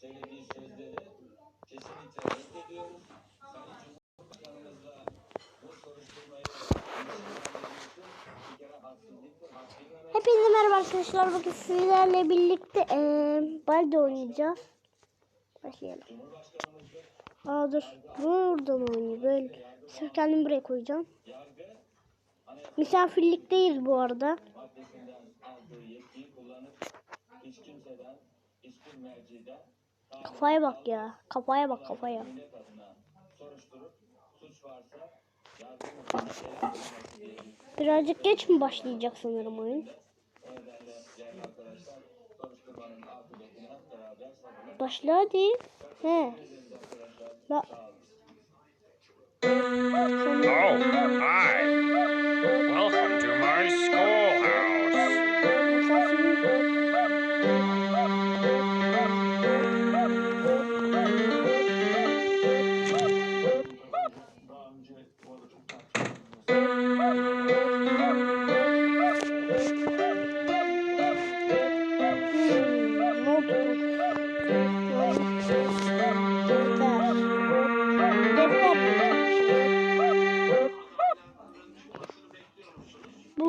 söylediği sözleri kesinlikle reddediyoruz. Sayın Cumhurbaşkanımızla bu soruşturmayı Hepinize merhaba arkadaşlar. Bugün sizlerle birlikte eee Balde oynayacağız. Başlayalım. Aa dur. Buradan oynayayım. Böyle. Sırf kendimi buraya koyacağım. Misafirlikteyiz bu arada. maddesinden aldığı yetkiyi kullanıp hiç kimseden, hiçbir merciden Kafaya bak ya. Kafaya bak kafaya. Birazcık geç mi başlayacak sanırım oyun? Başla hadi. He. La. Oh, hi. Now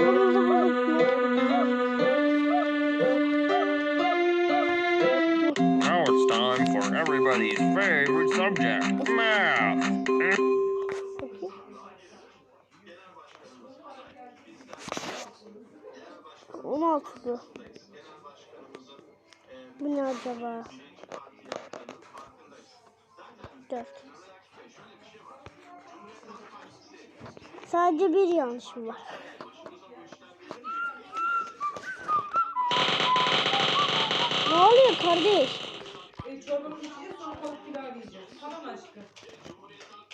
it's time for everybody's favorite subject, math. On altı bu. Bu ne acaba? Dört. Sadece bir yanlışım var. Ne oluyor kardeş? E, çorbamızı içeceğiz sonra tavuk pilav yiyeceğiz. Tamam aşkım.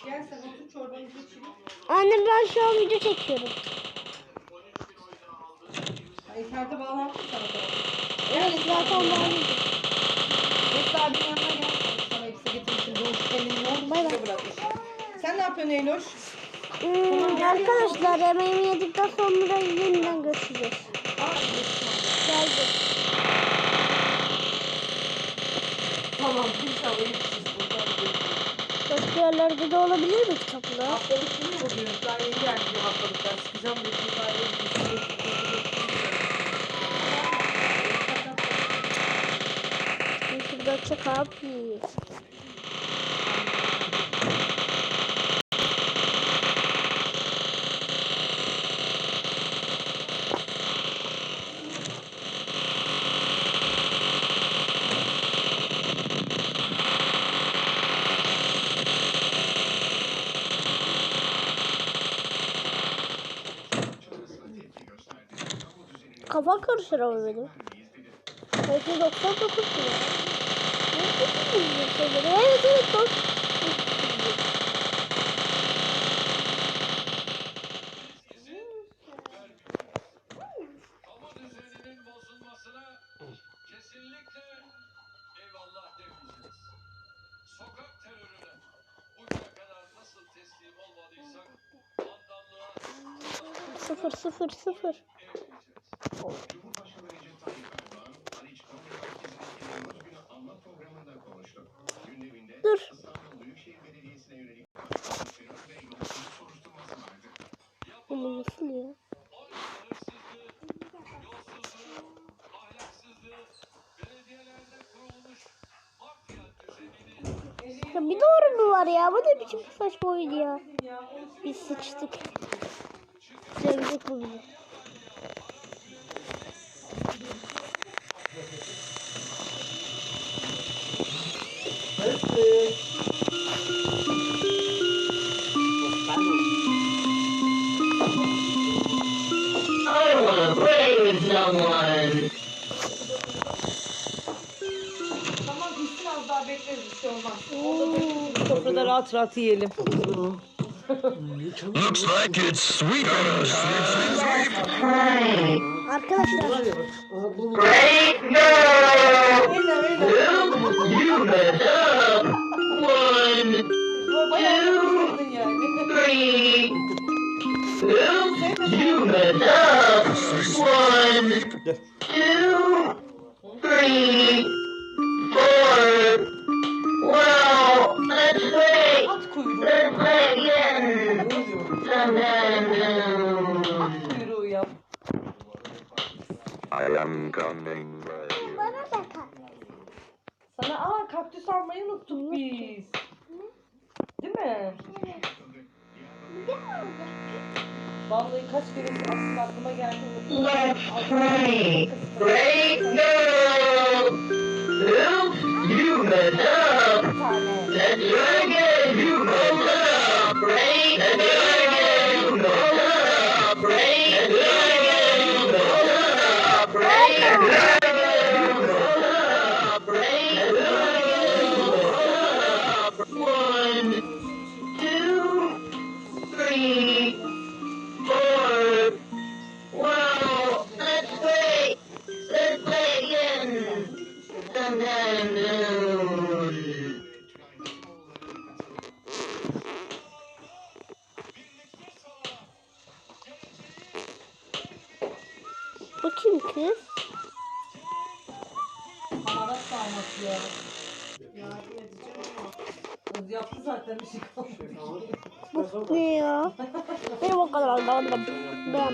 Gel sen otur çorbamızı içelim. Anne ben şu an video çekiyorum. Ay internete bağlantı sana da. Evet zaten bağlıydı. Mesut abinin yanına gel. Sana elbise getirmişim. Doğuş yoğun Bay bay. bırakmış. Sen ne yapıyorsun Eyloş? Hmm, arkadaşlar yemeğimi yedikten sonra Yerlerde de olabilir mi kitaplar? Haftalık mi bugün? Daha yeni geldi haftalıktan. Çıkacağım bir şey daha yeni Şurada çek abi. Kafa karışır ama benim. Belki 99 lira. Evet evet olmadıysak vandallığa Sıfır sıfır sıfır. Cumhurbaşkanı Recep Tayyip Erdoğan, Haliç Kamu Merkezi'ndeki Temmuz günü anma programında konuştu. Gündeminde Dur. İstanbul Büyükşehir Belediyesi'ne yönelik terör ve yolsuzluk soruşturması vardı. Bunu nasıl ya? Ya bir doğru mu var ya? Bu ne biçim saçma oyun ya? Biz sıçtık. Sevecek bu someone. Tamam içsin az daha bekleriz bir şey olmaz. Sofrada rahat rahat yiyelim. Looks like it's sweet Hi. Arkadaşlar Ready? Go! You messed up. One, yani. three. human up. One, two, three, four. Well, let's play. Let's play again. I am coming. Bana da Sana aa kaktüs almayı unuttuk biz. Değil mi? Evet. Değil mi? Vallahi kaç kere aslında aklıma geldi. Let's play. Oops, you messed up. Bir tane. Kim kız? Hamarat damat ya. Yardım edeceğim ama. Yaptı zaten bir şey kalmadı. Bu ne ya? Benim o kadar anlamadım. Ben